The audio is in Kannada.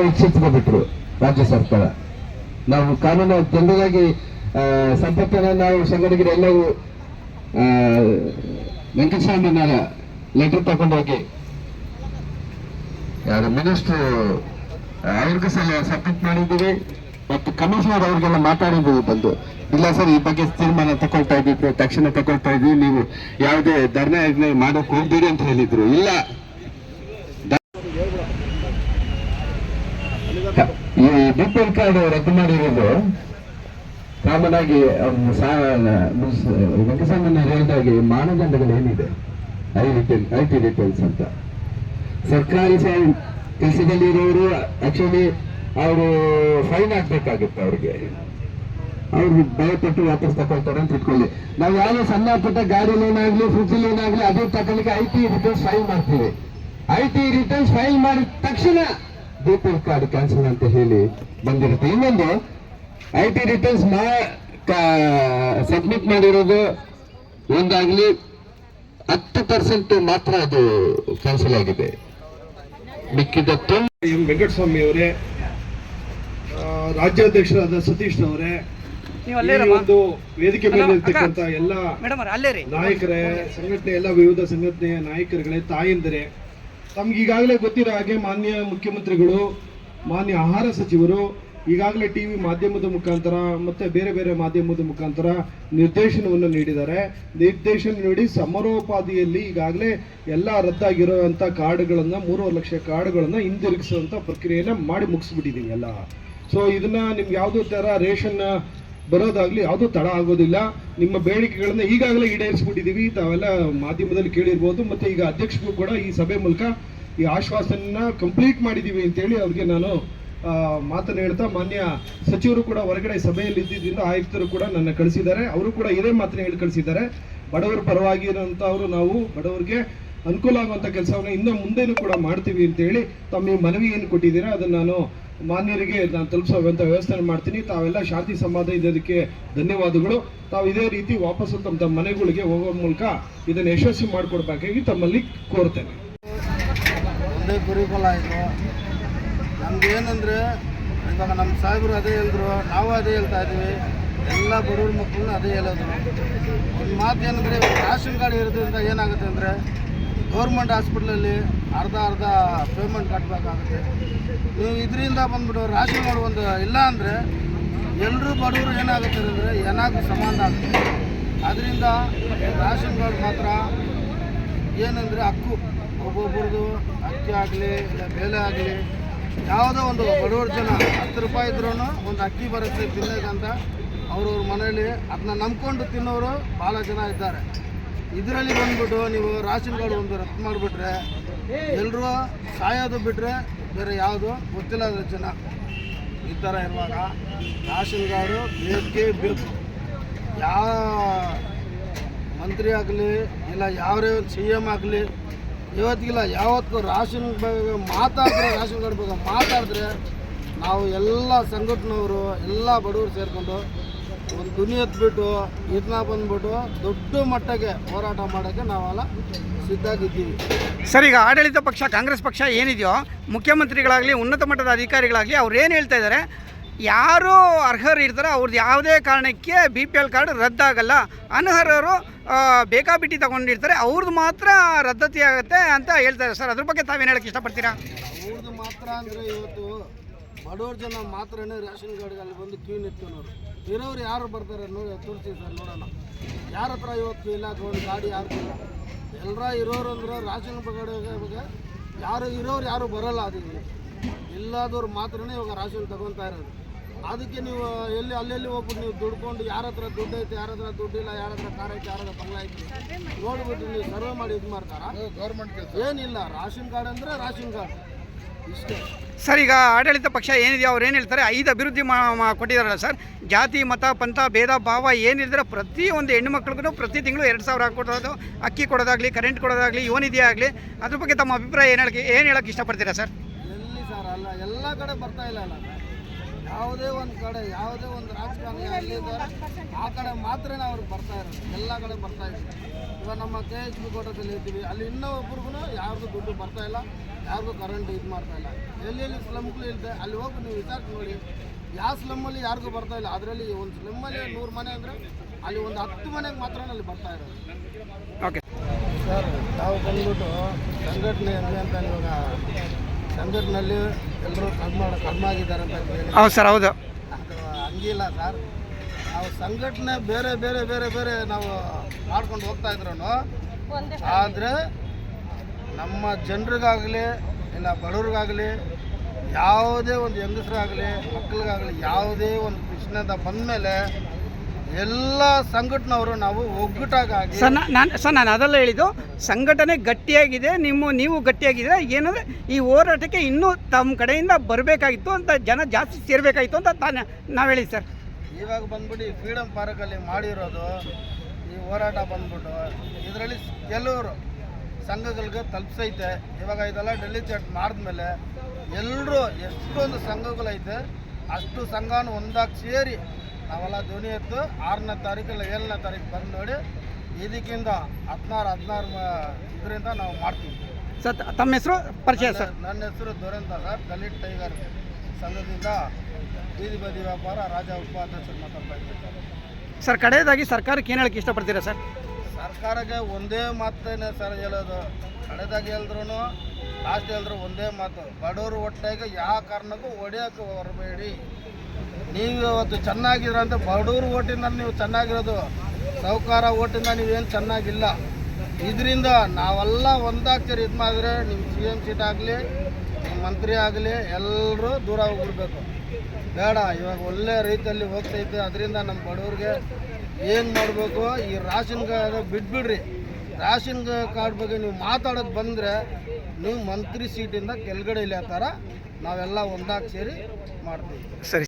ವೀಕ್ಷಿಸ್ಕೊಬಿಟ್ರು ರಾಜ್ಯ ಸರ್ಕಾರ. ನಾವು ಕಾನೂನು ಜನರಾಗಿ ಸಂಪತ್ತನ್ನು ನಾವು ಸಂಘಟಕರು ಎಲ್ಲವೂ ಆ, ವೆಂಕಟಸ್ವಾಮಿನ ಲೆಟರ್ ತಗೊಂಡೋಗಿ ಯಾರು ಮಿನಿಸ್ಟರ್ ಅವ್ರಿಗೂ ಸಹ ಸಬ್ಮಿಟ್ ಮಾಡಿದ್ದೀವಿ ಮತ್ತು ಕಮಿಷನರ್ ಅವ್ರಿಗೆಲ್ಲ ಮಾತಾಡಿದ್ದೀವಿ ಬಂದು. ಇಲ್ಲ ಸರ್ ಈ ಬಗ್ಗೆ ತೀರ್ಮಾನ ತಗೊಳ್ತಾ ಇದ್ದೀವಿ ತಕ್ಷಣ ತಗೊಳ್ತಾ ಇದ್ದೀವಿ ನೀವು ಯಾವುದೇ ಧರ್ಮ ಮಾಡಕ್ ಹೋಗ್ಬೇಡಿ ಅಂತ ಹೇಳಿದ್ರು. ಇಲ್ಲ. ಈ ಬಿ ಪಿ ಎಲ್ ಕಾರ್ಡ್ ರದ್ದು ಮಾಡಿರೋದು ಕಾಮನ್ ಆಗಿ ಮುಸ್- ಹೇಳಿದಾಗೆ ಮಾನದಂಡಗಳು ಏನಿದೆ? I retail, I T retails ಅಂತ. ಸರ್ಕಾರಿ ಕೆಲಸದಲ್ಲಿ ಇರೋರು ಆಕ್ಚುಲಿ ಅವರು ಫೈನ್ ಹಾಕ್ಬೇಕಾಗುತ್ತೆ ಅವ್ರಿಗೆ. ಅವ್ರು ಭಯಪಟ್ಟು ವಾಪಸ್ ತಗೊಳ್ತಾರೆ ಅಂತ ಇಟ್ಕೊಳ್ಳಿ. ನಾವು ಯಾವ ಸಣ್ಣ ಪುಟ್ಟ ಗಾಡಿ ಲೋನ್ ಆಗಲಿ ಫ್ರಿಜ್ ಲೋನ್ ಆಗಲಿ, ಅದು ತಗೊಳ್ಳಿಕ್ಕೆ ಐ ಟಿ ರಿಟರ್ನ್ಸ್ ಫೈಲ್ ಮಾಡ್ತೀವಿ. ಐ ಟಿ ರಿಟರ್ನ್ಸ್ ಫೈಲ್ ಮಾಡಿದ ತಕ್ಷಣ B P L card cancel ಅಂತ ಹೇಳಿ ಬಂದಿರುತ್ತೆ. ಇನ್ನೊಂದು ಐ ಟಿ ರಿಟರ್ನ್ಸ್ ಮಾ ಸಬ್ಮಿಟ್ ಮಾಡಿರೋದು ಒಂದಾಗ್ಲಿ ಹತ್ತು ಪರ್ಸೆಂಟ್ ಮಾತ್ರ ಅದು ಕ್ಯಾನ್ಸಲ್ ಆಗಿದೆ. ಮಿಕ್ಕಿದ ತುಂಬ ಎಂ ವೆಂಕಟಸ್ವಾಮಿ ಅವರೇ ಆ, ರಾಜ್ಯಾಧ್ಯಕ್ಷರಾದ ಸತೀಶ್ ಅವರೇ ನೀವು ಈ ಅಲ್ಲೇ ಇರಮ್ಮ. ಒಂದು ವೇದಿಕೆ ಮೇಲೆ ಇರ್ತಕ್ಕಂಥ ಎಲ್ಲ ನಾಯಕರೇ ಸಂಘಟನೆ ಎಲ್ಲ ವಿವಿಧ ಸಂಘಟನೆಯ ನಾಯಕರುಗಳೇ ತಾಯಂದಿರೇ ತಮ್ಗೆ ಈಗಾಗಲೇ ಗೊತ್ತಿರೋ ಹಾಗೆ ಮಾನ್ಯ ಮುಖ್ಯಮಂತ್ರಿಗಳು, ಮಾನ್ಯ ಆಹಾರ ಸಚಿವರು, ಈಗಾಗಲೇ ಟಿ ವಿ ಮಾಧ್ಯಮದ ಮುಖಾಂತರ ಮತ್ತೆ ಬೇರೆ ಬೇರೆ ಮಾಧ್ಯಮದ ಮುಖಾಂತರ ನಿರ್ದೇಶನವನ್ನು ನೀಡಿದ್ದಾರೆ. ನಿರ್ದೇಶನ ನೀಡಿ ಸಮರೋಪಾದಿಯಲ್ಲಿ ಈಗಾಗಲೇ ಎಲ್ಲ ರದ್ದಾಗಿರೋವಂಥ ಕಾರ್ಡ್ಗಳನ್ನು, ಮೂರುವರೆ ಲಕ್ಷ ಕಾರ್ಡ್ಗಳನ್ನು ಹಿಂದಿರುಗಿಸುವಂಥ ಪ್ರಕ್ರಿಯೆಯನ್ನು ಮಾಡಿ ಮುಗಿಸ್ಬಿಟ್ಟಿದ್ದೀವಿ ಎಲ್ಲ. ಸೊ ಇದನ್ನ ನಿಮ್ಗೆ ಯಾವುದೇ ಥರ ರೇಷನ್ ಬರೋದಾಗ್ಲಿ ಯಾವುದೂ ತಡ ಆಗೋದಿಲ್ಲ. ನಿಮ್ಮ ಬೇಡಿಕೆಗಳನ್ನ ಈಗಾಗಲೇ ಈಡೇರಿಸ್ಬಿಟ್ಟಿದ್ದೀವಿ. ತಾವೆಲ್ಲ ಮಾಧ್ಯಮದಲ್ಲಿ ಕೇಳಿರ್ಬೋದು. ಮತ್ತೆ ಈಗ ಅಧ್ಯಕ್ಷರು ಕೂಡ ಈ ಸಭೆ ಮೂಲಕ ಈ ಆಶ್ವಾಸನ ಕಂಪ್ಲೀಟ್ ಮಾಡಿದ್ದೀವಿ ಅಂತೇಳಿ ಅವ್ರಿಗೆ ನಾನು ಮಾತನ್ನ ಹೇಳ್ತಾ ಮಾನ್ಯ ಸಚಿವರು ಕೂಡ ಹೊರಗಡೆ ಸಭೆಯಲ್ಲಿ ಇದ್ದಿದ್ದರಿಂದ ಆಯುಕ್ತರು ಕೂಡ ನನ್ನ ಕಳಿಸಿದ್ದಾರೆ. ಅವರು ಕೂಡ ಇದೇ ಮಾತನ್ನ ಹೇಳಿ ಕಳಿಸಿದ್ದಾರೆ. ಬಡವರ ಪರವಾಗಿ ಇರೋಂಥವ್ರು ನಾವು, ಬಡವರಿಗೆ ಅನುಕೂಲ ಆಗುವಂಥ ಕೆಲಸವನ್ನು ಇನ್ನೂ ಮುಂದೆನೂ ಕೂಡ ಮಾಡ್ತೀವಿ ಅಂತೇಳಿ ತಮ್ಮ ಈ ಮನವಿ ಏನು ಕೊಟ್ಟಿದ್ದೀರಾ. ಅದನ್ನು ನಾನು ಮಾನ್ಯರಿಗೆ ನಾನು ತಲುಪಿಸುವಂಥ ವ್ಯವಸ್ಥೆ ಮಾಡ್ತೀನಿ. ತಾವೆಲ್ಲ ಶಾಂತಿ ಸಂವಾದ ಇದಕ್ಕೆ ಧನ್ಯವಾದಗಳು. ತಾವು ಇದೇ ರೀತಿ ವಾಪಸ್ಸು ತಮ್ಮ ತಮ್ಮ ಮನೆಗಳಿಗೆ ಹೋಗೋ ಮೂಲಕ ಇದನ್ನು ಯಶಸ್ವಿ ಮಾಡಿಕೊಡ್ಬೇಕಾಗಿ ತಮ್ಮಲ್ಲಿ ಕೋರ್ತೇನೆ. ಒಂದೇ ಕುರಿಫಲ ಇದು. ನಮ್ದು ಏನಂದರೆ, ಇವಾಗ ನಮ್ಮ ಸಾಹೇಬರು ಅದೇ ಹೇಳಿದ್ರು, ನಾವು ಅದೇ ಹೇಳ್ತಾ ಇದ್ದೀವಿ. ಎಲ್ಲ ಬಡವ್ರ ಮಕ್ಕಳನ್ನ ಅದೇ ಹೇಳೋದು. ಒಂದು ಮಾತು ಏನಂದರೆ ರೇಷನ್ ಕಾರ್ಡ್ ಇರೋದ್ರಿಂದ ಏನಾಗುತ್ತೆ ಅಂದರೆ ಗೌರ್ಮೆಂಟ್ ಹಾಸ್ಪಿಟ್ಲಲ್ಲಿ ಅರ್ಧ ಅರ್ಧ ಪೇಮೆಂಟ್ ಕಟ್ಟಬೇಕಾಗುತ್ತೆ ನೀವು ಇದರಿಂದ ಬಂದ್ಬಿಟ್ಟು ರಾಶಿ ಒಂದು, ಇಲ್ಲ ಅಂದರೆ ಎಲ್ಲರೂ ಬಡವರು ಏನಾಗುತ್ತೆ ಅಂದರೆ ಏನಾದರೂ ಸಮಾನ ಆಗುತ್ತೆ. ಅದರಿಂದ ರೇಷನ್ ಕಾರ್ಡ್ ಮಾತ್ರ ಏನಂದರೆ ಹಕ್ಕು. ಒಬ್ಬೊಬ್ರದ್ದು ಅಕ್ಕಿ ಆಗಲಿ, ಇಲ್ಲ ಬೇಲೆ ಆಗಲಿ, ಯಾವುದೋ ಒಂದು ಬಡವರು ಜನ ಹತ್ತು ರೂಪಾಯಿ ಇದ್ರೂ ಒಂದು ಅಕ್ಕಿ ಬರುತ್ತೆ ತಿನ್ನೋಕ್ಕಂತ ಅವ್ರವ್ರ ಮನೆಯಲ್ಲಿ ಅದನ್ನ ನಂಬ್ಕೊಂಡು ತಿನ್ನೋರು ಭಾಳ ಜನ ಇದ್ದಾರೆ. ಇದರಲ್ಲಿ ಬಂದ್ಬಿಟ್ಟು ನೀವು ರಾಷನ್ ಕಾರ್ಡ್ ಒಂದು ರದ್ದು ಮಾಡಿಬಿಟ್ರೆ ಎಲ್ಲರೂ ಸಾಯೋದು ಬಿಟ್ಟರೆ ಬೇರೆ ಯಾವುದು ಗೊತ್ತಿಲ್ಲ ಅದ್ರ ಜನ. ಈ ಥರ ಇರುವಾಗ ರಾಷನ್ ಕಾರ್ಡು ಬೇಕೇ ಬೇಕು. ಯಾವ ಮಂತ್ರಿ ಆಗಲಿ, ಇಲ್ಲ ಒಂದು ಸಿ ಎಂ ಆಗಲಿ, ಇವತ್ತಿಗಿಲ್ಲ, ಯಾವತ್ತು ರಾಷನ್ ಮಾತಾಡಿದ್ರೆ ರಾಷನ್ ಕಾರ್ಡ್ ಬಗ್ಗೆ ಮಾತಾಡಿದ್ರೆ ನಾವು ಎಲ್ಲ ಸಂಘಟನೆಯವರು, ಎಲ್ಲ ಬಡವರು ಸೇರಿಕೊಂಡು ಒಂದು ಧ್ವನಿ ಎತ್ಬಿಟ್ಟು ಇದನ್ನ ಬಂದ್ಬಿಟ್ಟು ದೊಡ್ಡ ಮಟ್ಟಕ್ಕೆ ಹೋರಾಟ ಮಾಡೋಕ್ಕೆ ನಾವೆಲ್ಲ ಸಿದ್ಧಾಗಿದ್ದೀವಿ ಸರ್ ಈಗ ಆಡಳಿತ ಪಕ್ಷ ಕಾಂಗ್ರೆಸ್ ಪಕ್ಷ ಏನಿದೆಯೋ ಮುಖ್ಯಮಂತ್ರಿಗಳಾಗಲಿ ಉನ್ನತ ಮಟ್ಟದ ಅಧಿಕಾರಿಗಳಾಗಲಿ ಅವ್ರು ಏನು ಹೇಳ್ತಾ ಇದ್ದಾರೆ ಯಾರು ಅರ್ಹರು ಇರ್ತಾರೋ ಅವ್ರದ್ದು ಯಾವುದೇ ಕಾರಣಕ್ಕೆ ಬಿ ಪಿ ಎಲ್ ಕಾರ್ಡ್ ರದ್ದಾಗಲ್ಲ. ಅನರ್ಹರು ಬೇಕಾಬಿಟ್ಟಿ ತಗೊಂಡಿರ್ತಾರೆ. ಅವ್ರದ್ದು ಮಾತ್ರ ರದ್ದತಿ ಆಗುತ್ತೆ ಅಂತ ಹೇಳ್ತಾರೆ ಸರ್ ಅದ್ರ ಬಗ್ಗೆ ತಾವೇನು ಹೇಳಕ್ಕೆ ಇಷ್ಟಪಡ್ತೀರಾ? ಅವ್ರದ್ದು ಮಾತ್ರ ಅಂದರೆ ಇವತ್ತು ಬಡವ್ರ ಜನ ಮಾತ್ರನೇ ರೇಷನ್ ಕಾರ್ಡ್ಗೆ ಬಂದು ಕ್ಯೂ ನಿಂತ್ಕೊಳೋರು ಇರೋರು ಯಾರು ಬರ್ತಾರೆ ನೋಡಿ ತೋರಿಸಿ ಸರ್ ನೋಡೋಣ. ಯಾರ ಹತ್ರ ಇವತ್ತು ಇಲ್ಲ ಒಂದು ಗಾಡಿ ಯಾರು ಇಲ್ಲ. ಎಲ್ಲರ ಇರೋರು ಅಂದ್ರೆ ರಾಷನ್ ಬಗ್ಗೆ ಯಾರು ಇರೋರು ಯಾರು ಬರಲ್ಲ ಅದಕ್ಕೆ ಇಲ್ಲದವ್ರು ಮಾತ್ರನೇ ಇವಾಗ ರಾಷನ್ ತಗೊತಾ ಇರೋದು. ಅದಕ್ಕೆ ನೀವು ಎಲ್ಲಿ ಅಲ್ಲೆಲ್ಲಿ ಹೋಗ್ಬಿಟ್ಟು ನೀವು ದುಡ್ಕೊಂಡು ಯಾರ ಹತ್ರ ದುಡ್ಡು ಐತೆ ಯಾರ ಹತ್ರ ದುಡ್ಡು ಇಲ್ಲ ಯಾರ ಹತ್ರ ಕಾರ್ ಐತೆ ಯಾರ ಹತ್ರ ಬಂಗ್ಲ ಐತೆ ನೋಡ್ಬಿಟ್ಟು ನೀವು ಸರ್ವೆ ಮಾಡಿ ಇದು ಮಾಡ್ತಾರ? ಗೌರ್ಮೆಂಟ್ ಏನಿಲ್ಲ ರಾಷನ್ ಕಾರ್ಡ್ ಅಂದರೆ ರಾಷನ್ ಕಾರ್ಡ್. ಸರ್, ಈಗ ಆಡಳಿತ ಪಕ್ಷ ಏನಿದೆಯೋ ಅವ್ರು ಏನು ಹೇಳ್ತಾರೆ? ಐದು ಅಭಿವೃದ್ಧಿ ಮಾ ಕೊಟ್ಟಿದ್ದಾರಲ್ಲ ಸರ್. ಜಾತಿ, ಮತ, ಪಂಥ, ಭೇದ, ಭಾವ ಏನಿದ್ರೆ ಪ್ರತಿ ಒಂದು ಹೆಣ್ಣು ಮಕ್ಳಿಗೂ ಪ್ರತಿ ತಿಂಗಳು ಎರಡು ಸಾವಿರ ಕೊಡೋದು ಅಕ್ಕಿ ಕೊಡೋದಾಗಲಿ, ಕರೆಂಟ್ ಕೊಡೋದಾಗಲಿ ಯೋನಿದೆ ಆಗಲಿ, ಅದ್ರ ಬಗ್ಗೆ ತಮ್ಮ ಅಭಿಪ್ರಾಯ ಏನು ಹೇಳಕ್ಕೆ ಏನು ಹೇಳಕ್ಕೆ ಇಷ್ಟಪಡ್ತೀರಾ ಸರ್? ಎಲ್ಲಿ ಸರ್? ಅಲ್ಲ, ಎಲ್ಲ ಕಡೆ ಬರ್ತಾ ಇಲ್ಲ ಅಲ್ಲ ಯಾವುದೇ ಒಂದು ಕಡೆ ಯಾವುದೇ ಒಂದು ರಾಜಕಾರಣಿ ಎಲ್ಲಿದ್ದಾರೆ ಆ ಕಡೆ ಮಾತ್ರ ಅವ್ರಿಗೆ ಬರ್ತಾ ಇರೋದು. ಎಲ್ಲ ಕಡೆ ಬರ್ತಾ ಇದೆ ಇವಾಗ ನಮ್ಮ ಕೆ ಎಚ್ ಬಿ ಕೋಟದಲ್ಲಿ ಇದ್ದೀವಿ. ಅಲ್ಲಿ ಇನ್ನೂ ಒಬ್ರಿಗೂ ಯಾರಿಗೂ ದುಡ್ಡು ಬರ್ತಾ ಇಲ್ಲ ಯಾರಿಗೂ ಕರೆಂಟ್ ಇದು ಮಾಡ್ತಾ ಇಲ್ಲ. ಎಲ್ಲೆಲ್ಲಿ ಸ್ಲಮ್ಗಳು ಇರುತ್ತೆ ಅಲ್ಲಿ ಹೋಗಿ ನೀವು ವಿಚಾರಿಸಿ ನೋಡಿ ಯಾವ ಸ್ಲಮ್ಮಲ್ಲಿ ಯಾರಿಗೂ ಬರ್ತಾ ಇಲ್ಲ ಅದರಲ್ಲಿ ಒಂದು ಸ್ಲಮ್ಮಲ್ಲಿ ನೂರು ಮನೆ ಅಂದರೆ ಅಲ್ಲಿ ಒಂದು ಹತ್ತು ಮನೆಗೆ ಮಾತ್ರ ಅಲ್ಲಿ ಬರ್ತಾ ಇರೋದು. ಓಕೆ ಸರ್ ತಾವು ಬಂದ್ಬಿಟ್ಟು ಸಂಘಟನೆ ಅಂತ ಇವಾಗ ಸಂಘಟನೆಯಲ್ಲಿ ಎಲ್ಲರೂ ಕರ್ಮ ಆಗಿದ್ದಾರೆ ಅಂತ ಹೇಳಿ. ಹೌದು ಸರ್ ಹೌದು. ಅದು ಹಂಗಿಲ್ಲ ಸರ್. ನಾವು ಸಂಘಟನೆ ಬೇರೆ ಬೇರೆ ಬೇರೆ ಬೇರೆ ನಾವು ಮಾಡ್ಕೊಂಡು ಹೋಗ್ತಾ ಇದ್ರು ಆದರೆ ನಮ್ಮ ಜನರಿಗಾಗಲಿ ಇಲ್ಲ ಬಡವ್ರಿಗಾಗಲಿ ಯಾವುದೇ ಒಂದು ಹೆಂಗಸರಾಗಲಿ ಮಕ್ಕಳಿಗಾಗಲಿ ಯಾವುದೇ ಒಂದು ಪ್ರಶ್ನೆ ಅಂತ ಬಂದಮೇಲೆ ಎಲ್ಲ ಸಂಘಟನವರು ನಾವು ಒಗ್ಗಟ್ಟಾಗಿ ಸರ್ ನಾನು ಸರ್ ನಾನು ಅದೆಲ್ಲ ಹೇಳಿದ್ದು ಸಂಘಟನೆ ಗಟ್ಟಿಯಾಗಿದೆ ನಿಮ್ಮ ನೀವು ಗಟ್ಟಿಯಾಗಿದ್ರೆ ಏನಂದರೆ ಈ ಹೋರಾಟಕ್ಕೆ ಇನ್ನೂ ತಮ್ಮ ಕಡೆಯಿಂದ ಬರಬೇಕಾಗಿತ್ತು ಅಂತ ಜನ ಜಾಸ್ತಿ ಸೇರಬೇಕಾಗಿತ್ತು ಅಂತ ತಾನೇ ನಾವು ಹೇಳಿ ಸರ್. ಇವಾಗ ಬಂದ್ಬಿಟ್ಟು ಈ ಫ್ರೀಡಮ್ ಪಾರ್ಕಲ್ಲಿ ಮಾಡಿರೋದು ಈ ಹೋರಾಟ ಬಂದ್ಬಿಟ್ಟು ಇದರಲ್ಲಿ ಕೆಲವರು ಸಂಘಗಳಿಗೆ ತಲುಪಿಸೈತೆ. ಇವಾಗ ಇದೆಲ್ಲ ಡೆಲ್ಲಿ ಚಾಟ್ ಮಾಡಿದ್ಮೇಲೆ ಎಲ್ಲರೂ ಎಷ್ಟೊಂದು ಸಂಘಗಳೈತೆ ಅಷ್ಟು ಸಂಘನ ಒಂದಾಗಿ ಸೇರಿ ನಾವೆಲ್ಲ ಧ್ವನಿ ಎತ್ತು ಆರನೇ ತಾರೀಕು ಇಲ್ಲ ಏಳನೇ ತಾರೀಕು ಬಂದು ನೋಡಿ ಇದಕ್ಕಿಂತ ಹದಿನಾರು ಹದಿನಾರು ಇದರಿಂದ ನಾವು ಮಾಡ್ತೀವಿ. ಸರ್ ತಮ್ಮ ಹೆಸರು? ಪರಿಚಯ ಸರ್. ನನ್ನ ಹೆಸರು ದುರಂತ ಸರ್ ದಲಿತ್ ಟೈಗರ್. ಸಂಘದಿಂದ ಬೀದಿ ಬದಿ ವ್ಯಾಪಾರ ರಾಜ ಉಪಾಧ್ಯಕ್ಷರು ಮಾತಾಡ್ತಾ ಇದ್ದೀವಿ ಸರ್. ಸರ್ ಕಡೆಯದಾಗಿ ಸರ್ಕಾರಕ್ಕೆ ಏನು ಹೇಳಕ್ಕೆ ಇಷ್ಟಪಡ್ತೀರಾ ಸರ್? ಸರ್ಕಾರಕ್ಕೆ ಒಂದೇ ಮಾತೇನೆ ಸರ್ ಹೇಳೋದು. ಕಡೆದಾಗಿ ಹೇಳಿದ್ರು ಲಾಸ್ಟ್ ಹೇಳಿದ್ರು ಒಂದೇ ಮಾತು. ಬಡವರು ಒಟ್ಟಾಗಿ ಯಾವ ಕಾರಣಕ್ಕೂ ಹೊಡೆಯೋಕೆ ಹೊರಬೇಡಿ ನೀವು ಇವತ್ತು ಚೆನ್ನಾಗಿದ್ರ ಅಂತ ಬಡವ್ರ ಓಟಿಂದ ನೀವು ಚೆನ್ನಾಗಿರೋದು, ಸಾಹುಕಾರ ಓಟಿಂದ ನೀವೇನು ಚೆನ್ನಾಗಿಲ್ಲ. ಇದರಿಂದ ನಾವೆಲ್ಲ ಒಂದಾಗ್ತೀರಿ ಇದು ಮಾಡಿದ್ರೆ ನಿಮ್ಮ ಸಿ ಎಂ ಸೀಟ್ ಆಗಲಿ ನಿಮ್ಮ ಮಂತ್ರಿ ಆಗಲಿ ಎಲ್ಲರೂ ದೂರ ಹೋಗ್ಬಿಡ್ಬೇಕು. ಬೇಡ, ಇವಾಗ ಒಳ್ಳೆ ರೀತಿಯಲ್ಲಿ ಹೋಗ್ತೈತೆ, ಅದರಿಂದ ನಮ್ಮ ಬಡವ್ರಿಗೆ ಏನು ಮಾಡಬೇಕು? ಈ ರಾಷನ್ ಕಾರ್ಡ್ ಬಿಟ್ಬಿಡ್ರಿ. ರಾಷನ್ ಕಾರ್ಡ್ ಬಗ್ಗೆ ನೀವು ಮಾತಾಡೋದು ಬಂದರೆ ನೀವು ಮಂತ್ರಿ ಸೀಟಿಂದ ಕೆಳಗಡೆ ಇಲ್ಲ ಥರ ನಾವೆಲ್ಲ ಒಂದಾಗಿ ಸೇರಿ ಮಾಡ್ತೀವಿ. ಸರಿ.